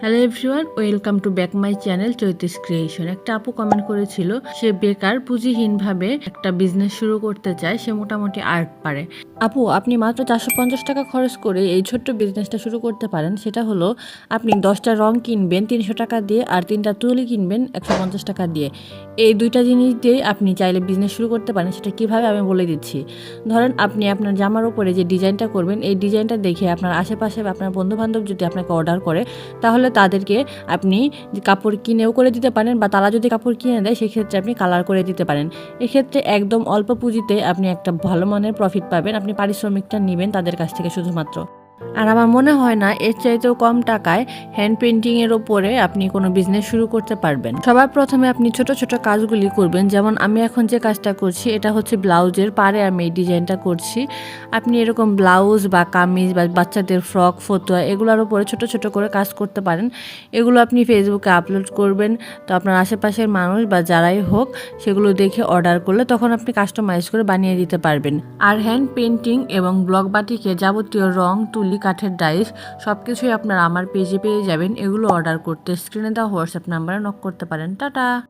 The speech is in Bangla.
Hello everyone welcome to back my channel Chaiti's creation একটা আপু কমেন্ট করেছিল, সে বেকার, পুঁজিহীনভাবে একটা বিজনেস শুরু করতে চায়, সে মোটামুটি আর্ট পারে। আপু, আপনি মাত্র চারশো পঞ্চাশ টাকা খরচ করে এই ছোট্ট বিজনেসটা শুরু করতে পারেন। সেটা হলো, আপনি দশটা রং কিনবেন তিনশো টাকা দিয়ে আর তিনটা তুলি কিনবেন একশো পঞ্চাশ টাকা দিয়ে। এই দুইটা জিনিস দিয়েই আপনি চাইলে বিজনেস শুরু করতে পারেন, সেটা কীভাবে আমি বলে দিচ্ছি। ধরেন আপনি আপনার জামার উপরে যে ডিজাইনটা করবেন, এই ডিজাইনটা দেখে আপনার আশেপাশে বা আপনার বন্ধু বান্ধব যদি আপনাকে অর্ডার করে, তাহলে তাদেরকে আপনি কাপড় কিনেও করে দিতে পারেন বা তারা যদি কাপড় কিনে দেয়, সেক্ষেত্রে আপনি কালার করে দিতে পারেন। এক্ষেত্রে একদম অল্প পুঁজিতে আপনি একটা ভালো মানের প্রফিট পাবেন। আপনি পারিশ্রমিকটা নেবেন তাদের কাছ থেকে শুধুমাত্র। আর আমার মনে হয় না, এর চাইতেও কম টাকায় হ্যান্ড পেন্টিং এর ওপরে আপনি কোনো বিজনেস শুরু করতে পারবেন। সবার প্রথমে আপনি ছোট ছোট কাজগুলি করবেন, যেমন আমি এখন যে কাজটা করছি, এটা হচ্ছে ব্লাউজের পারে আমি এই ডিজাইনটা করছি। আপনি এরকম ব্লাউজ বা কামিজ বা বাচ্চাদের ফ্রক, ফতুয়া, এগুলোর উপরে ছোট ছোট করে কাজ করতে পারেন। এগুলো আপনি ফেসবুকে আপলোড করবেন। তো আপনার আশেপাশের মানুষ বা যারাই হোক, সেগুলো দেখে অর্ডার করলে তখন আপনি কাস্টমাইজ করে বানিয়ে দিতে পারবেন। আর হ্যান্ড পেন্টিং এবং ব্লক বাটিকে যাবতীয় রং, তুলি কাঠের ডাইস সব কিছুই আপনারা আমার পেজে পেয়ে যাবেন। এগুলো অর্ডার করতে স্ক্রিনে দেওয়া হোয়াটসঅ্যাপ নাম্বারে নক করতে পারেন। টাটা!